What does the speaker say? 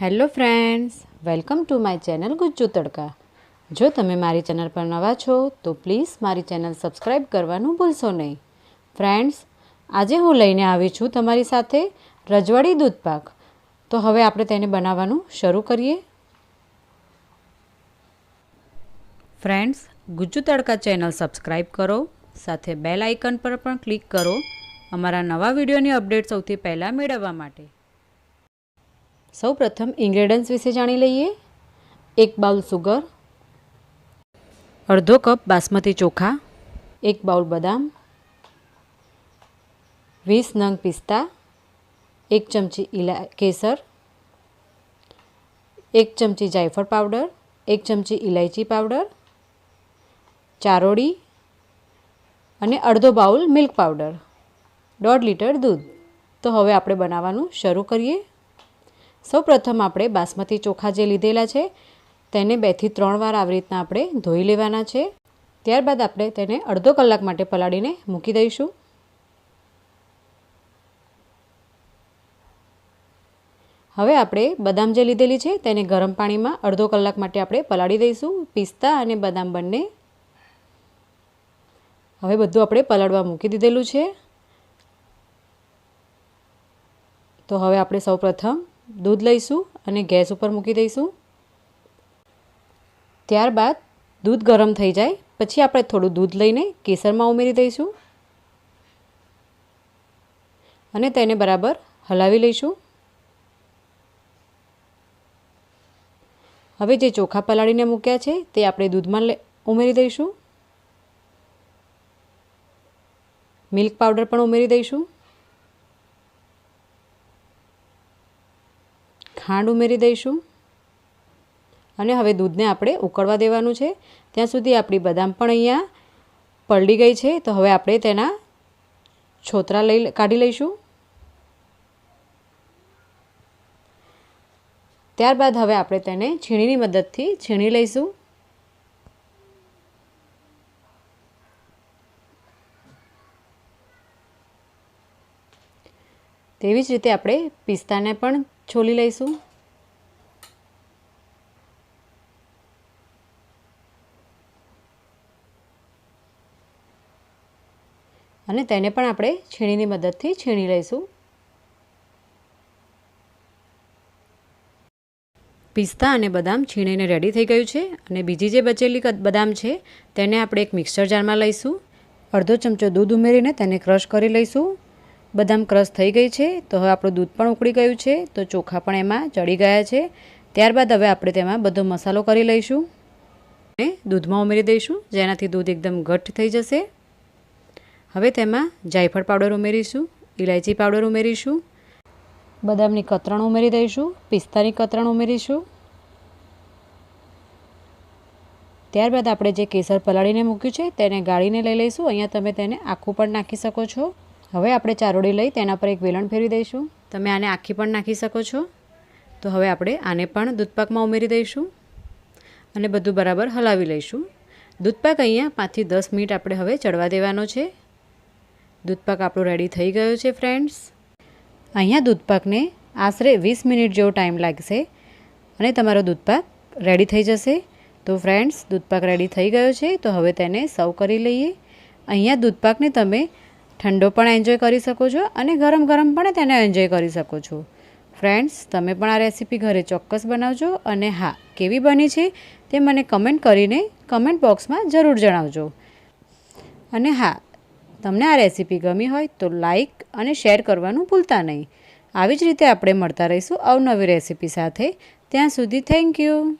Hello friends, welcome to my channel Gujju Tadka. જો તમે મારી ચેનલ પર નવા છો, તો પ્લીઝ મારી ચેનલ સબસ્ક્રાઈબ કરવાનું ભૂલશો નહીં. ફ્રેન્ડ્સ, આજે હું લઈને આવી છું તમારી સાથે રજવાડી દૂધપાક તો હવે આપણે તેને બનાવવાનું શરૂ કરીએ. ફ્રેન્ડ્સ, ગુજ્જુ તડકા ચેનલ સબસ્ક્રાઈબ કરો, સાથે બેલ આઇકન પર પણ ક્લિક કરો. અમારા નવા વિડીયોની અપડેટ સૌથી પહેલાં મેળવવા માટે. સૌ પ્રથમ ઇન્ગ્રેડિયન્ટ્સ વિશે જાણી લઈએ. એક બાઉલ સુગર, અડધો કપ બાસમતી ચોખા, એક બાઉલ બદામ, વીસ નંગ પિસ્તા, એક ચમચી ઇલા કેસર, એક ચમચી જાયફળ પાવડર, એક ચમચી ઇલાયચી પાવડર, ચારોળી અને અડધો બાઉલ મિલ્ક પાવડર. દોઢ લીટર દૂધ. તો હવે આપણે બનાવવાનું શરૂ કરીએ. સૌપ્રથમ આપણે બાસમતી ચોખા જે લીધેલા છે, તેને બેથી ત્રણ વાર આવી રીતના આપણે ધોઈ લેવાના છે. ત્યારબાદ આપણે તેને અડધો કલાક માટે પલાળીને મૂકી દઈશું. હવે આપણે બદામ જે લીધેલી છે, તેને ગરમ પાણીમાં અડધો કલાક માટે આપણે પલાળી દઈશું. પિસ્તા અને બદામ બંને હવે બધું આપણે પલાળવા મૂકી દીધેલું છે. તો હવે આપણે સૌપ્રથમ દૂધ લઈશું અને ગેસ ઉપર મૂકી દઈશું. ત્યારબાદ દૂધ ગરમ થઈ જાય, પછી આપણે થોડું દૂધ લઈને કેસરમાં ઉમેરી દઈશું. અને તેને બરાબર હલાવી લઈશું. હવે જે ચોખા પલાળીને મૂક્યા છે, તે આપણે દૂધમાં ઉમેરી દઈશું. મિલ્ક પાવડર પણ ઉમેરી દઈશું. ખાંડ ઉમેરી દઈશું. અને હવે દૂધને આપણે ઉકળવા દેવાનું છે. ત્યાં સુધી આપણી બદામ પણ અહીંયા પલળી ગઈ છે. તો હવે આપણે તેના છોતરા લઈ કાઢી લઈશું. ત્યારબાદ હવે આપણે તેને છીણીની મદદથી છીણી લઈશું. તેવી જ રીતે આપણે પિસ્તાને પણ છોલી લઈશું. અને તેને પણ આપણે છીણીની મદદથી છીણી લઈશું. પિસ્તા અને બદામ છીણીને રેડી થઈ ગયું છે અને બીજી જે બચેલી બદામ છે તેને આપણે એક મિક્સર જારમાં લઈશું. અડધો ચમચો દૂધ ઉમેરીને તેને ક્રશ કરી લઈશું. બદામ ક્રશ થઈ ગઈ છે, તો હવે આપણું દૂધ પણ ઉકળી ગયું છે, તો ચોખા પણ એમાં ચડી ગયા છે. ત્યારબાદ હવે આપણે તેમાં બધો મસાલો કરી લઈશું અને દૂધમાં ઉમેરી દઈશું, જેનાથી દૂધ એકદમ ઘટ્ટ થઈ જશે. હવે તેમાં જાયફળ પાવડર ઉમેરીશું ઇલાયચી પાવડર ઉમેરીશું, બદામની કતરણ ઉમેરી દઈશું, પિસ્તાની કતરણ ઉમેરીશું. ત્યારબાદ આપણે જે કેસર પલાળીને મૂક્યું છે, તેને ગાળીને લઈ લઈશું, અહીંયા તમે તેને આખું પણ નાખી શકો છો. હવે આપણે ચારોળી લઈ તેના પર એક વેલણ ફેરવી દઈશું. તમે આને આખી પણ નાખી શકો છો. તો હવે આપણે આને પણ દૂધપાકમાં ઉમેરી દઈશું અને બધું બરાબર હલાવી લઈશું. દૂધપાક અહીંયા પાંચથી દસ મિનિટ આપણે હવે ચડવા દેવાનો છે. દૂધપાક આપણો રેડી થઈ ગયો છે ફ્રેન્ડ્સ અહીંયા દૂધપાકને આશરે વીસ મિનિટ જેવો ટાઈમ લાગશે અને તમારો દૂધપાક રેડી થઈ જશે. તો ફ્રેન્ડ્સ દૂધપાક રેડી થઈ ગયો છે. તો હવે તેને સર્વ કરી લઈએ. અહીંયા દૂધપાકને તમે ઠંડો પણ એન્જોય કરી શકો છો અને ગરમ ગરમ પણ તેને એન્જોય કરી શકો છો. ફ્રેન્ડ્સ તમે પણ આ રેસીપી ઘરે ચોક્કસ બનાવજો અને હા, કેવી બની છે તે મને કમેન્ટ કરીને કમેન્ટ બોક્સમાં જરૂર જણાવજો. અને હા, તમને આ રેસીપી ગમી હોય તો લાઈક અને શેર કરવાનું ભૂલતા નહીં. આવી જ રીતે આપણે મળતા રહીશું અવનવી રેસીપી સાથે. ત્યાં સુધી થેન્ક યુ